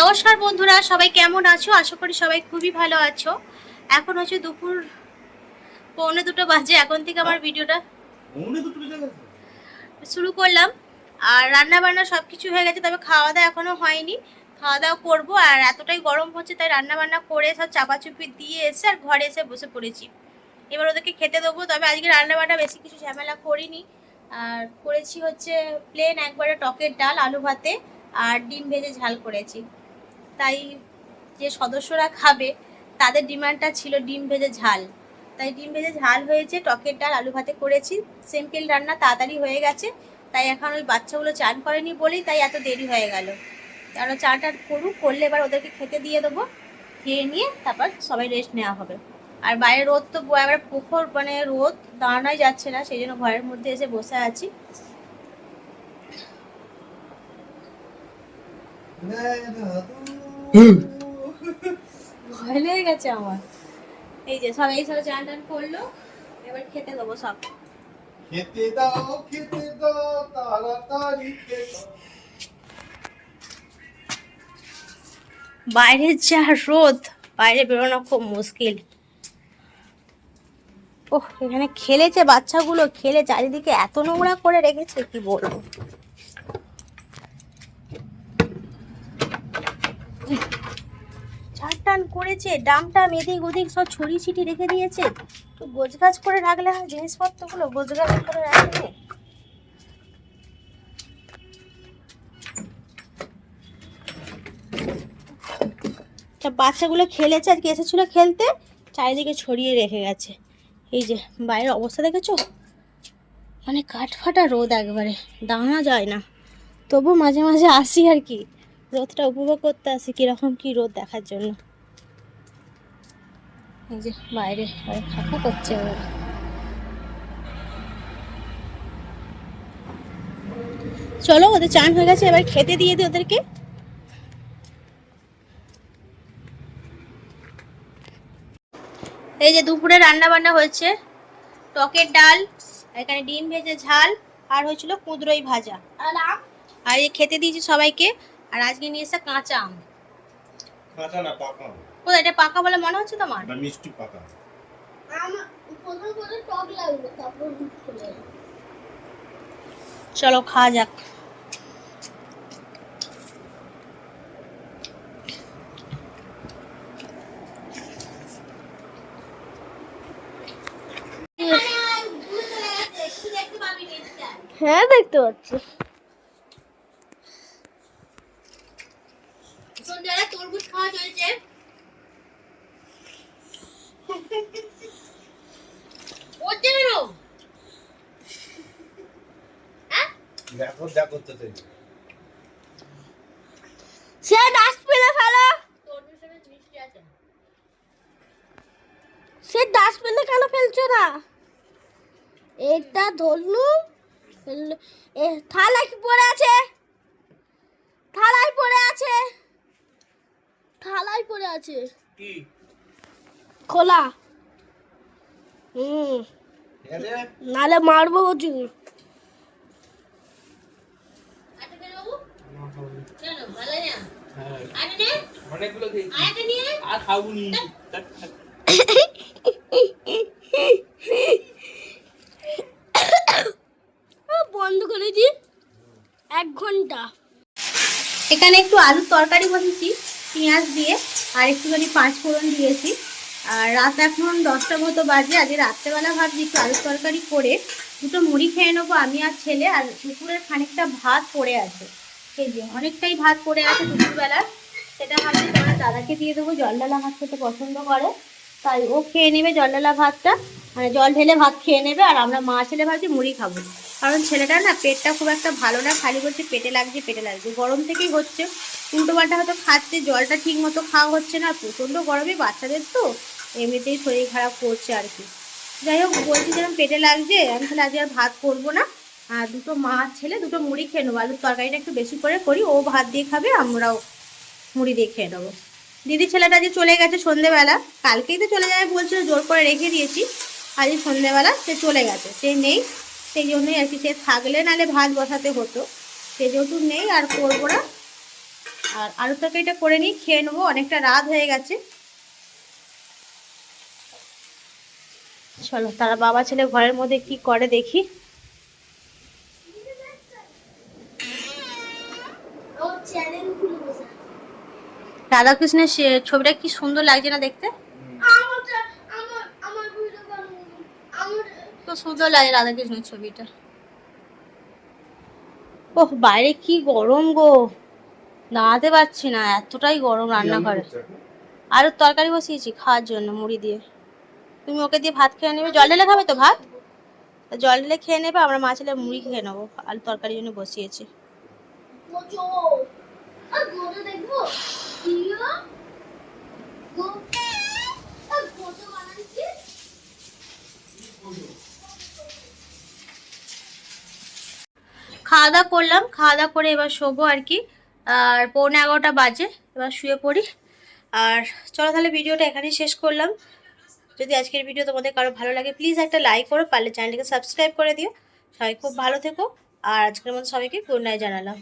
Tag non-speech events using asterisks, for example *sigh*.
নমস্কার বন্ধুরা সবাই কেমন আছো? আশা করি সবাই খুবই ভালো আছো। এখন হচ্ছে দুপুর পৌনে দুটো বাজে এখন থেকে আমার ভিডিওটা শুরু করলাম। আর রান্না বান্না সব কিছু হয়ে গেছে তবে খাওয়া দাওয়া এখনও হয়নি। খাওয়া দাওয়া করব আর এতটাই গরম হচ্ছে তাই রান্না বান্না করে সব চাপাচুপি দিয়ে এসে আর ঘরে এসে বসে পড়েছি। এবার ওদেরকে খেতে দেবো তবে আজকে রান্না বান্না বেশি কিছু ঝামেলা করিনি। আর করেছি হচ্ছে প্লেন একবারে টকের ডাল আলু ভাতে আর ডিম ভেজে ঝাল করেছি। তাই যে সদস্যরা খাবে, তাদের ডিমান্ডটা ছিল ডিম ভেজে ঝাল। তাই ডিম ভেজে ঝাল হয়েছে, টকের ডাল, আলু ভাতে করেছি। সিম্পল রান্না তাড়াতাড়ি হয়ে গেছে, তাই এখন ওই বাচ্চাগুলো চান করেনি বলেই তাই এত দেরি হয়ে গেল। কারণ চা টান করুক, করলে এবার ওদেরকে খেতে দিয়ে দেবো। খেয়ে নিয়ে তারপর সবাই রেস্ট নেওয়া হবে। আর বাইরে রোদ তো এবার পুকুর মানে রোদ দাঁড়ানোই যাচ্ছে না সেই জন্য ঘরের মধ্যে এসে বসে আছি। ভয় লেগে গেছে আমার। এই যে সব এই সব চান টান করল এবার খেতে দেবো সব। খেতে দাও খেতে দাও তাড়াতাড়ি খেতে বাইরের যা রোদ বাইরে বেরোনো খুব মুশকিল। ওহ এখানে খেলেছে বাচ্চাগুলো খেলে চারিদিকে এত নোংরা করে রেখেছে কি বলব। টান করেছে ডামটাম এদিক ওদিক সব ছড়িয়ে ছিটি রেখে দিয়েছে। তো গোছগাছ করে রাখলে হয়, জিনিসপত্রগুলো গোছগাছ করে রাখলে? বাচ্চাগুলো খেলেছে, আজকে এসেছিল খেলতে, চারিদিকে ছড়িয়ে রেখে গেছে। এই যে, বাইরের অবস্থা দেখেছ? মানে কাঠ ফাটা রোদ একবারে দাঁড়ানো যায় না। তবু মাঝে মাঝে আসি আর কি, রোদটা উপভোগ করতে আসি, কীরকম কী রোদ দেখার জন্য। এই যে বাইরে ফাঁকা করছে এবার চলো ওদের চান হয়ে গেছে এবার খেতে দিয়ে দিই ওদেরকে। এই যে দুপুরে রান্না বান্না হয়েছে। টকের ডাল এখানে ডিম ভেজে ঝাল আর হয়েছিল কুঁদরোই ভাজা। আর এই খেতে দিয়েছি সবাইকে। আর আজকে নিয়ে এসে কাঁচা আম। কাঁচা না পাকা? কোথায়? এটা পাকা বলে মনে হচ্ছে তোমার? না মিষ্টি পাকা। চলো খাওয়া যাক। হ্যাঁ দেখতে পাচ্ছি। সন্ধ্যাবেলা তরমুজ খাওয়া চলছে। হচ্ছে কেন? হ্যাঁ? দেখো দেখো তো তাই। সে ডাস্টবিনে ফেলো। সে ডাস্টবিনে কেন ফেলছো না? এটা ধরলু। থালায় কি পড়ে আছে? থালায় পড়ে আছে। থালায় পড়ে আছে? কি? খোলা। হুম। নালে মারবো না হ্যাঁ। *coughs* বন্ধ করে দি। এক ঘণ্টা। এখানে একটু আলুর তরকারি বসেছি। পেঁয়াজ দিয়ে আর একটুখানি পাঁচ ফোড়ন দিয়েছি। আর রাত এখন দশটা মতো বাজে, আজকে রাত্রেবেলা ভাবছি একটু আলুর তরকারি করে দুটো মুড়ি খেয়ে নেব, আমি আর ছেলে, আর দুপুরের খানিকটা ভাত পড়ে আছে। এই যে, অনেকটাই ভাত পড়ে আছে দুপুরবেলা। সেটা ভাবছি তোমার দাদাকে দিয়ে দেবো, জলডালা ভাত খেতে পছন্দ করে। তাই ও খেয়ে নেবে জল ডালা ভাতটা মানে জল ঢেলে ভাত খেয়ে নেবে, আর আমরা মা ছেলে ভাবছি মুড়ি খাব। কারণ ছেলেটা না পেটটা খুব একটা ভালো না, খালি বলছে পেটে লাগছে পেটে লাগছে। গরম থেকেই হচ্ছে। উল্টো পাল্টা হয়তো খাচ্ছে, জলটা ঠিক মতো খাওয়া হচ্ছে না। প্রচণ্ড গরমে বাচ্চাদের তো এমনিতেই শরীর খারাপ করছে আর কি। যাই হোক, বলছি যেরকম পেটে লাগছে, আমি তাহলে আজকে আর ভাত করব না। আর দুটো মাছ ছেলে, দুটো মুড়ি খেয়ে নেব। আলুর তরকারিটা একটু বেশি করে করি, ও ভাত দিয়ে খাবে, আমরাও মুড়ি দিয়ে খেয়ে নেব। দিদি ছেলেটা যে চলে গেছে সন্ধেবেলা। কালকেই তো চলে যাবে বলছিল, জোর করে রেখে দিয়েছি। আজকে সন্ধেবেলা সে চলে গেছে। সে নেই। সেই জন্যই আর কি সে থাকলে নালে ভাত বসাতে হতো। সে যেহেতু নেই আর করব না। আর আলু তরকারিটা করে নিই খেয়ে নেব অনেকটা রাত হয়ে গেছে। চলো তারা বাবা ছেলে ঘরের মধ্যে কি করে দেখি। রাধাকৃষ্ণের সে- ছবিটা কি সুন্দর লাগছে না দেখতে আমার আমার আমার ভিডিও বানাবো খুব সুন্দর লাগে রাধাকৃষ্ণের ছবিটা। ওহ বাইরে কি গরম গো। দাঁড়াতে পারছি না এতটাই গরম রান্নাঘরে। আর তরকারি বসিয়েছি খাওয়ার জন্য মুড়ি দিয়ে। তুমি ওকে দিয়ে ভাত খেয়ে নেবে? জল ঢেলে খাবে তো ভাত? জল ঢেলে খেয়ে নেবে আমরা মাছ হলে মুড়ি খেয়ে নেব আলু তরকারির জন্য বসিয়েছি। দেখব প্রিয় গো আর গোটা বানাচ্ছি খাওয়া দাওয়া করলাম খাওয়া দাওয়া করে এবার শোবো আর কি। আর পৌনে এগারোটা বাজে, এবার শুয়ে পড়ি। আর চলো তাহলে ভিডিওটা এখানেই শেষ করলাম। যদি আজকের ভিডিও তোমাদের কারও ভালো লাগে প্লিজ একটা লাইক করো, পারলে চ্যানেলটাকে সাবস্ক্রাইব করে দিও। সবাই খুব ভালো থেকো। আর আজকের মতো সবাইকে গুড নাইট জানালাম।